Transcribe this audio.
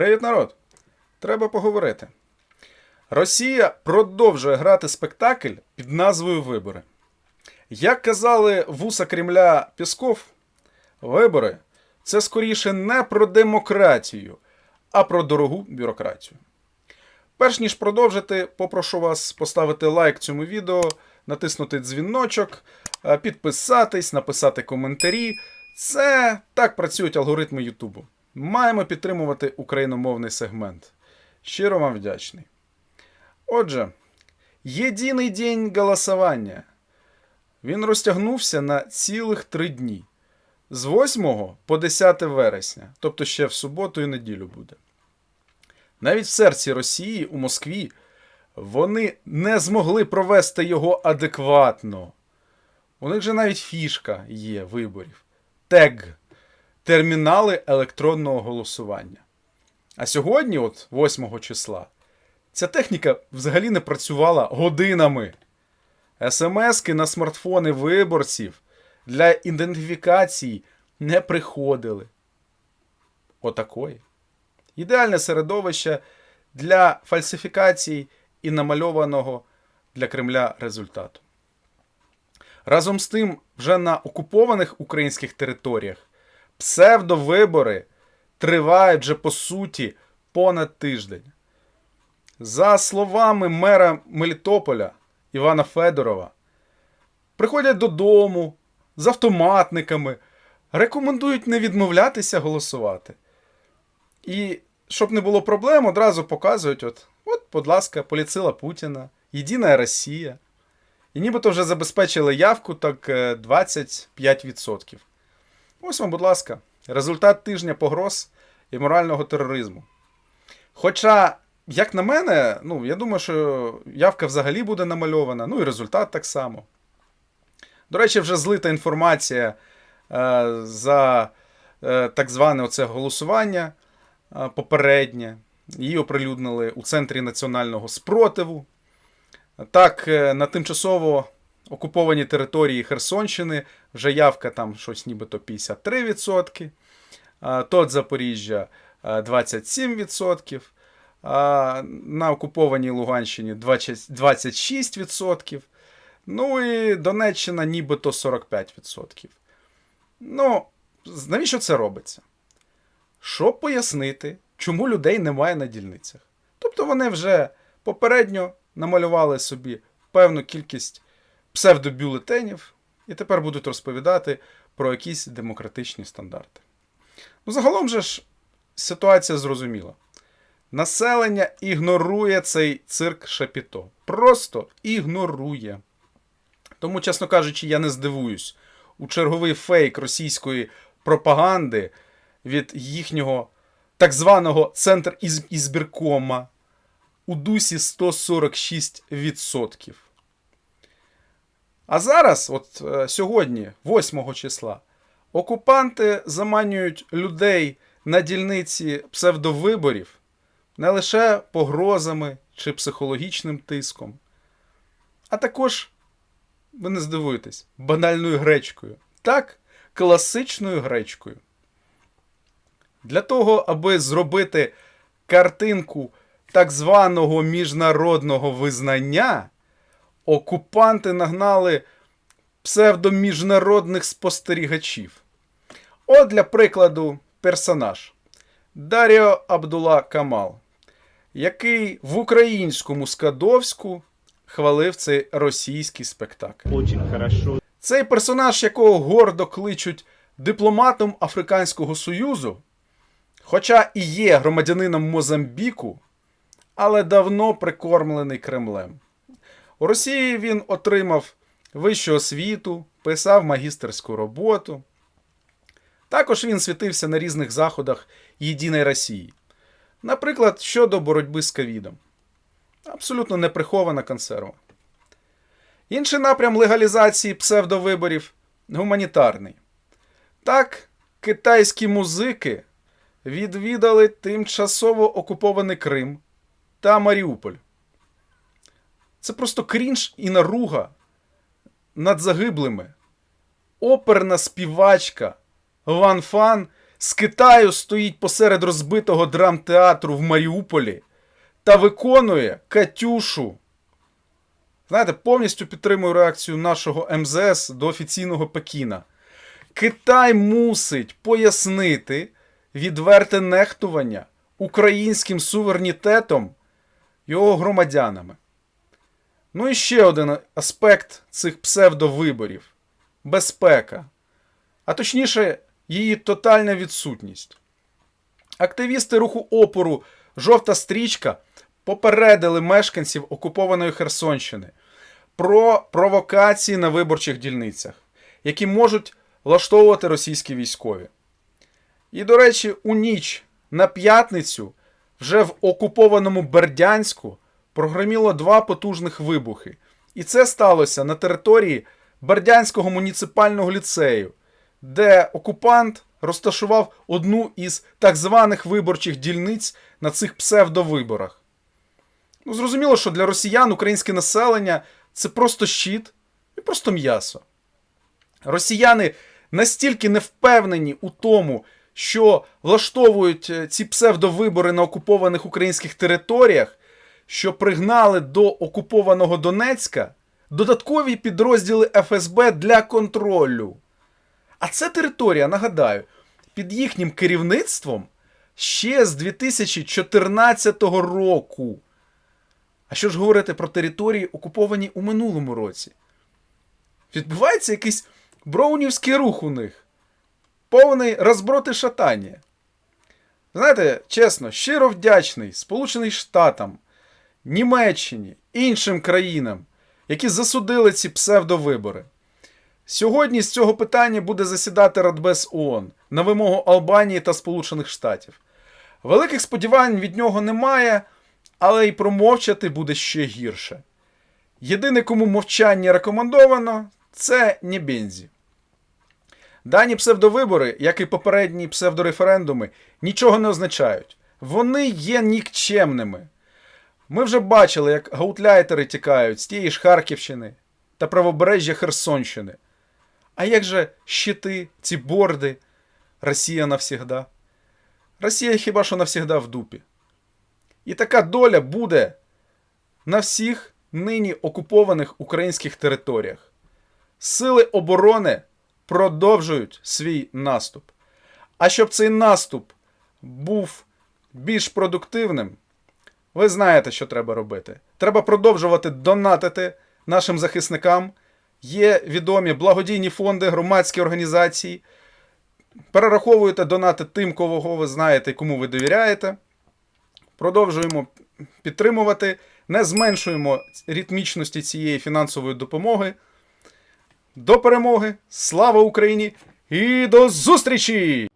Привіт, народ! Треба поговорити. Росія продовжує грати спектакль під назвою Вибори. Як казали вуса Кремля Пісков, вибори це скоріше не про демократію, а про дорогу бюрократію. Перш ніж продовжити, попрошу вас поставити лайк цьому відео, натиснути дзвіночок, е, підписатись, написати коментарі. Це так працюють алгоритми Ютубу. Маємо підтримувати україномовний сегмент. Щиро вам вдячний. Отже, єдиний день голосування. Він розтягнувся на цілих три дні. З 8 по 10 вересня, тобто ще в суботу і неділю буде. Навіть в серці Росії, у Москві, вони не змогли провести його адекватно. У них же навіть фішка є виборів. ТЕГ термінали електронного голосування. А сьогодні, от 8 числа, ця техніка взагалі не працювала годинами. СМСки на смартфони виборців для ідентифікації не приходили. Отакої. Ідеальне середовище для фальсифікацій і намальованого для Кремля результату. Разом з тим, вже на окупованих українських територіях псевдовибори тривають вже по суті понад тиждень. За словами мера Мелітополя Івана Федорова, приходять додому з автоматниками, рекомендують не відмовлятися голосувати. І щоб не було проблем, одразу показують: от, от, будь ласка, поліцила Путіна, Єдина Росія. І нібито вже забезпечили явку так е, 25%. Ось вам, будь ласка, результат тижня погроз і морального тероризму. Хоча, як на мене, ну, я думаю, що явка взагалі буде намальована, ну і результат так само. До речі, вже злита інформація е, за е, так зване оце голосування е, попереднє. Її оприлюднили у Центрі національного спротиву. Так, е, на тимчасово окупованій території Херсонщини вже явка там щось нібито 53%, тот Запоріжжя 27%, на окупованій Луганщині 26%, ну і Донеччина нібито 45%. Ну, навіщо це робиться? Щоб пояснити, чому людей немає на дільницях. Тобто вони вже попередньо намалювали собі певну кількість псевдобюлетенів і тепер будуть розповідати про якісь демократичні стандарти. Ну, загалом же ж ситуація зрозуміла. Населення ігнорує цей цирк Шапіто. Просто ігнорує. Тому, чесно кажучи, я не здивуюсь у черговий фейк російської пропаганди від їхнього так званого центр із- ізбіркома у дусі 146%. А зараз, от е, сьогодні, 8 числа, окупанти заманюють людей на дільниці псевдовиборів не лише погрозами чи психологічним тиском, а також, ви не здивуєтесь, банальною гречкою. Так, класичною гречкою. Для того, аби зробити картинку так званого міжнародного визнання, окупанти нагнали псевдоміжнародних спостерігачів. От для прикладу, персонаж Даріо Абдула Камал, який в українському Скадовську хвалив цей російський спектакль. Цей персонаж, якого гордо кличуть дипломатом Африканського Союзу, хоча і є громадянином Мозамбіку, але давно прикормлений Кремлем. У Росії він отримав вищу освіту, писав магістерську роботу. Також він світився на різних заходах Єдиної Росії. Наприклад, щодо боротьби з ковідом. Абсолютно неприхована консерва. Інший напрям легалізації псевдовиборів гуманітарний. Так, китайські музики відвідали тимчасово окупований Крим та Маріуполь. Це просто крінж і наруга над загиблими. Оперна співачка Ван Фан з Китаю стоїть посеред розбитого драмтеатру в Маріуполі та виконує Катюшу. Знаєте, повністю підтримую реакцію нашого МЗС до офіційного Пекіна. Китай мусить пояснити відверте нехтування українським суверенітетом його громадянами. Ну і ще один аспект цих псевдовиборів безпека, а точніше, її тотальна відсутність. Активісти руху опору Жовта стрічка попередили мешканців окупованої Херсонщини про провокації на виборчих дільницях, які можуть влаштовувати російські військові. І, до речі, у ніч на п'ятницю вже в окупованому Бердянську прогреміло два потужних вибухи. І це сталося на території Бердянського муніципального ліцею, де окупант розташував одну із так званих виборчих дільниць на цих псевдовиборах. Ну, зрозуміло, що для росіян українське населення це просто щит і просто м'ясо. Росіяни настільки не впевнені у тому, що влаштовують е, ці псевдовибори на окупованих українських територіях, що пригнали до окупованого Донецька додаткові підрозділи ФСБ для контролю. А це територія, нагадаю, під їхнім керівництвом ще з 2014 року. А що ж говорити про території, окуповані у минулому році? Відбувається якийсь броунівський рух у них, повний розброд і шатання. Знаєте, чесно, щиро вдячний Сполученим Штатам, Німеччині, іншим країнам, які засудили ці псевдовибори. Сьогодні з цього питання буде засідати Радбез ООН на вимогу Албанії та Сполучених Штатів. Великих сподівань від нього немає, але й промовчати буде ще гірше. Єдине, кому мовчання рекомендовано, це Нєбензі. Дані псевдовибори, як і попередні псевдореферендуми, нічого не означають. Вони є нікчемними. Ми вже бачили, як гаутляйтери тікають з тієї ж Харківщини та правобережжя Херсонщини. А як же щити, ці борди? Росія навсігда? Росія хіба що навсігда в дупі. І така доля буде на всіх нині окупованих українських територіях. Сили оборони продовжують свій наступ. А щоб цей наступ був більш продуктивним, ви знаєте, що треба робити. Треба продовжувати донатити нашим захисникам. Є відомі благодійні фонди, громадські організації. Перераховуєте донати тим, кого ви знаєте кому ви довіряєте. Продовжуємо підтримувати, не зменшуємо ритмічності цієї фінансової допомоги. До перемоги! Слава Україні! І до зустрічі!